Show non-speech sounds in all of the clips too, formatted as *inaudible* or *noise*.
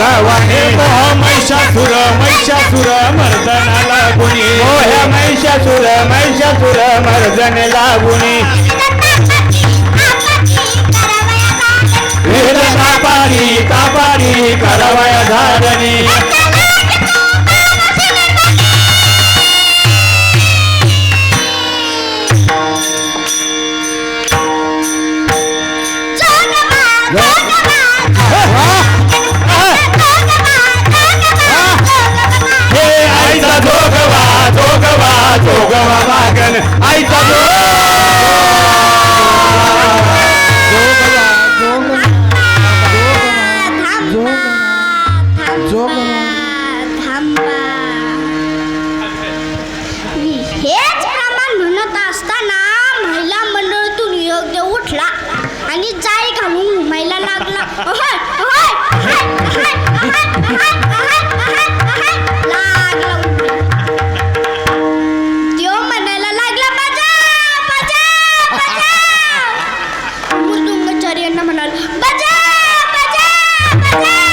भवानी मोह महिषासुर महिषासुर मर्दनाला गुणी. मोह महिषासुर महिषासुर मर्दन लागुनी वेद कापारी कापारी करावया धारणी. आईचा हेच प्रमाण म्हणत असताना महिला मंडळातून योग्य उठला आणि जाळी घालून घुमायला लागला Bye.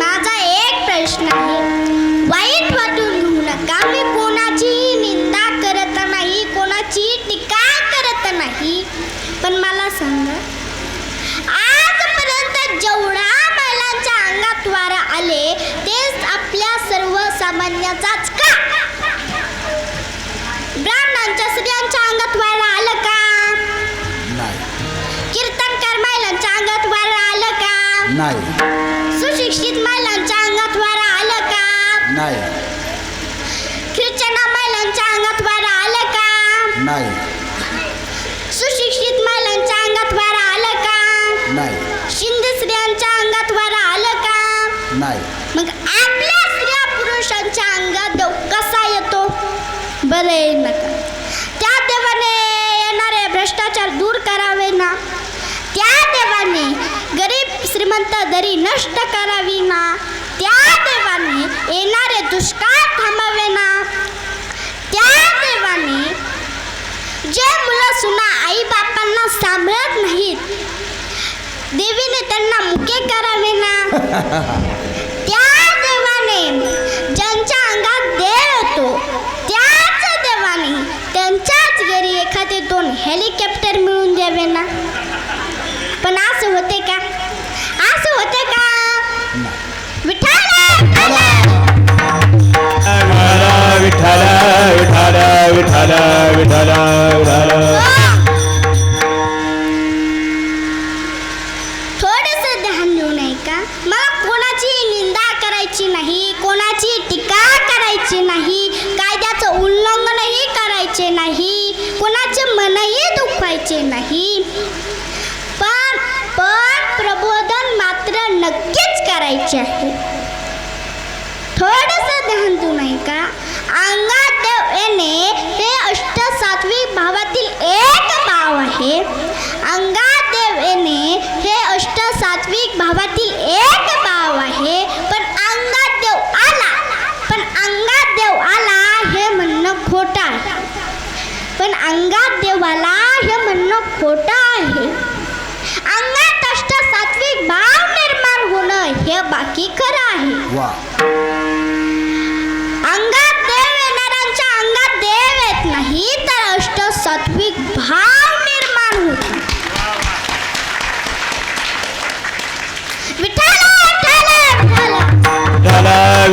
माझा एक प्रश्न आहे. वाईट वाटून घेऊ नका. मी कोणाची निंदा करत नाही कोणाची टीका करत नाही. पण मला सांगा आजपर्यंत जेवढा महिलांच्या अंगात वारा आले तेच आपल्या सर्वसामान्याचाच नाही. सुशिक्षित महिलांच्या अंगात वारा आलं का? नाही. ख्रिश्चना महिलांच्या अंगात वारा आलं का? नाही. सुशिक्षित महिलांच्या अंगात वारा आलं का? नाही. शिंदे स्त्रियांच्या अंगात वारा आलं का? नाही. मग आपल्या स्त्रिया पुरुषांच्या अंगात देव कसा येतो? बरं येईल नका त्या देवाने येणारे भ्रष्टाचार दूर करावे ना. કરી નષ્ટ કરાવીના ત્યાં દેવાની એનારે દુષ્કાળ થમાવેના ત્યાં દેવાની જે મુલસુના આઈ બાપાના સાંભળત નહીં દેવીને તેમના મુકે કરાવેના *laughs* विठ्ठल विठ्ठल विठ्ठल. थोडस ध्यान देऊ नये का? मला कोणाची निंदा करायची नाही कोणाची टीका करायची नाही कायद्याचं उल्लंघनही करायचे नाही कोणाचे मनही दुखवायचे नाही. पण पण प्रबोधन मात्र नक्कीच करायचे आहे. थोडस ध्यान देऊ नये का? अंगात देव हे अष्ट सात्विक भावातील एक भाव आहे. अंगात देव हे अष्ट सात्विक भावातील एक भाव आहे. पण अंगात देव आला. पण अंगात देव आला हे म्हणणं खोटं आहे. पण अंगात देव आला खोटं आहे. अंगात अष्ट सात्विक भाव निर्माण होणं हे बाकी खरं आहे.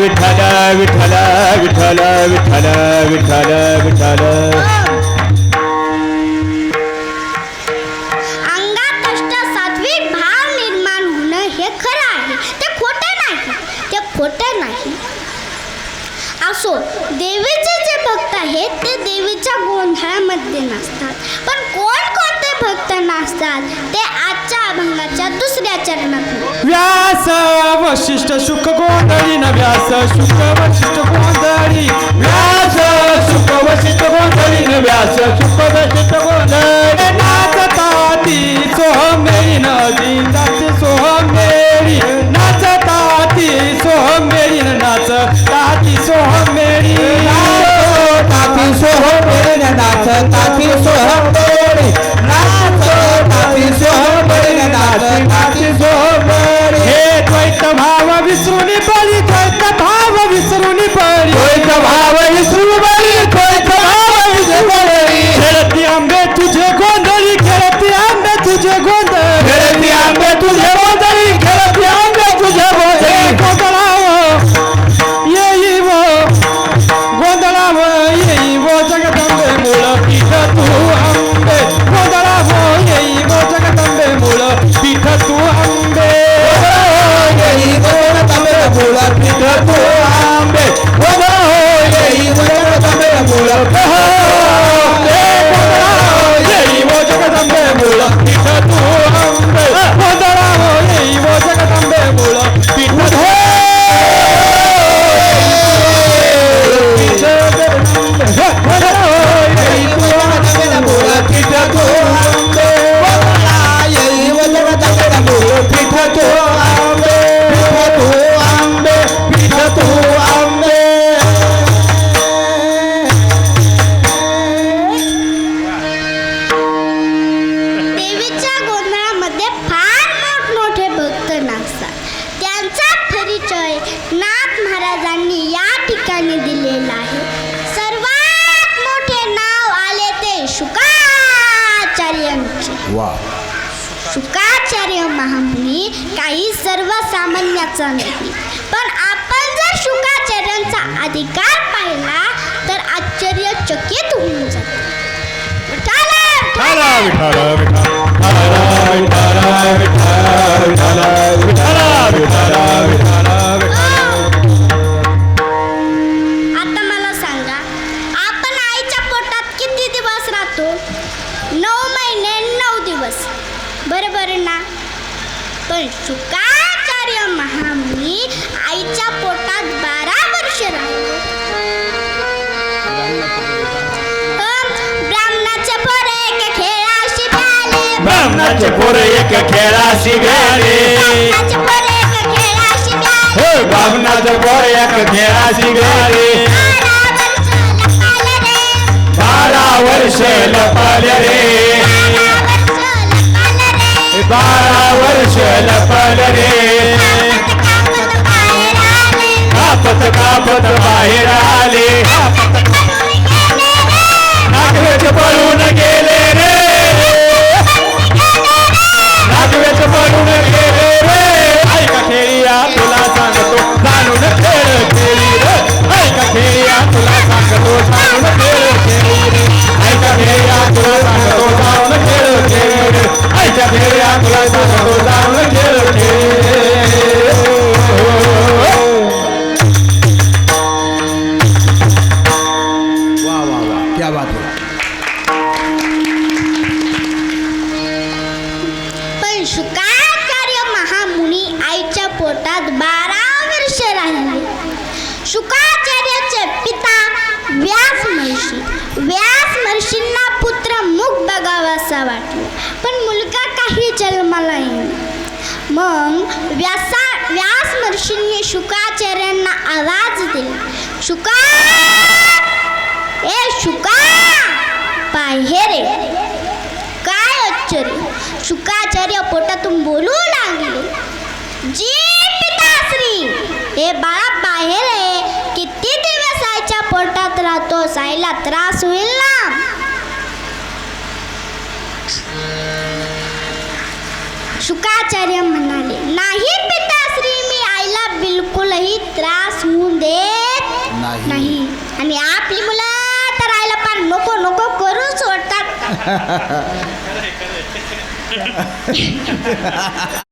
विठ्ठल विठ्ठल विठ्ठल विठ्ठल विठ्ठल विठ्ठल. अंगात भाव निर्माण होणं हे खरं आहे. ते नाही. ते नाही. असो देवीचे जे भक्त आहेत ते देवीच्या गोंधळामध्ये नसतात. पण कोण कोणते भक्त नसतात ते दुसऱ्या चरणात व्यास वशिष्ठ सुख गोंधळी न व्यास सुख वशिष्ठ गोंधळी. व्यास सुख वशिष्ठ गोंधळी न व्यास सुख वशिष्ठ गोंधळी. ताती ती सोहमेळी नदी दत्त सोह मेरी नाच ताती नाचता मेरी सोहमेळी नाचता ती सोहमेळी नाचता सोह सोहमेळी नाचता ती सोहमेळी सर्वसामान्याचा नाही. पण आपण जर शुंगाचार्यांचा अधिकार पाहिला तर आश्चर्यचकित होऊन जातो. बरोबर ना? पण चुका शुकाचार्य महामुनी आईच्या पोटात बारा वर्ष राहिले. ब्राह्मणाचे पोरे एक खेळाशी प्याले ब्राह्मणाचे पोर एक खेळाशी गेले. हो ब्राह्मणाचे पोर एक खेळाशी गेले. बारा वर्ष लपाले रे. बारा वर्ष लपल रे कापत कापत बाहेर शुकाचार्याचे पिता व्यास महर्षी. व्यास महर्षींना पुत्र मुख बघावासा वाटला. पण मुलगा काही जन्माला येईल मग व्यासा व्यास महर्षींनी शुकाचार्यांना आवाज दिला. शुका! ए शुका! पाहे रे. काय शुकाचार्य शुका बोलू लागले जी पिताश्री हे बाळा बाहेर आहे किती दिवस आईच्या पोटात राहतो साईला त्रास होईल ना? शुकाचार्य म्हणाले नाही पिताश्री मी आईला बिलकुलही त्रास होऊ देत नाही. आणि आपली मुलं तर आईला पार नको नको करून सोडतात *laughs*